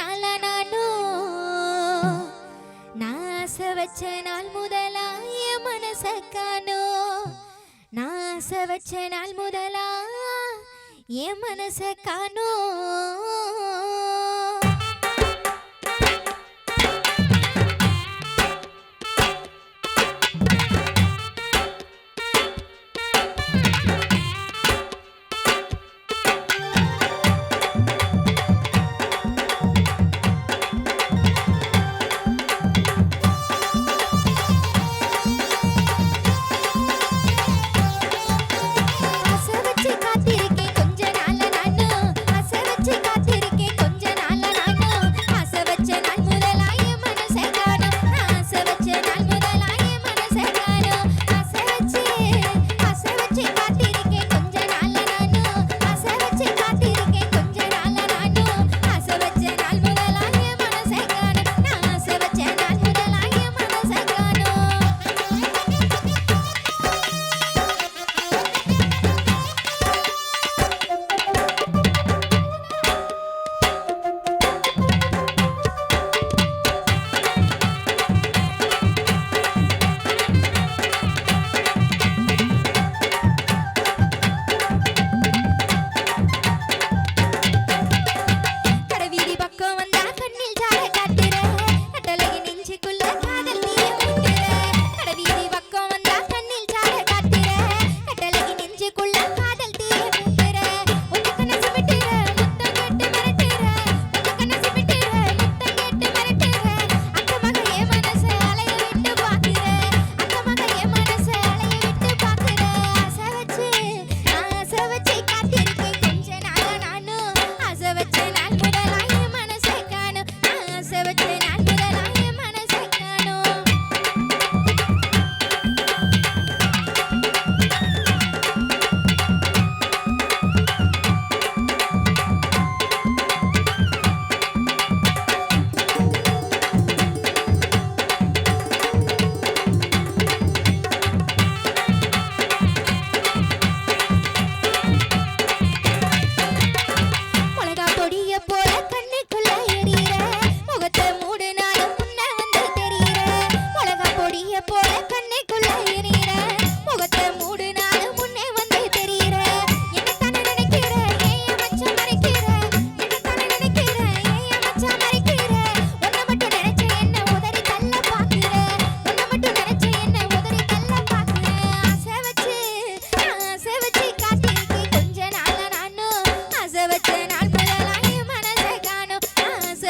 நாள நானும் நான் ஆசை வச்ச நாள் முதலாய மனச காணோ நான் ஆசை வச்ச நாள் முதலா என் மனச காணோ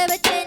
never change.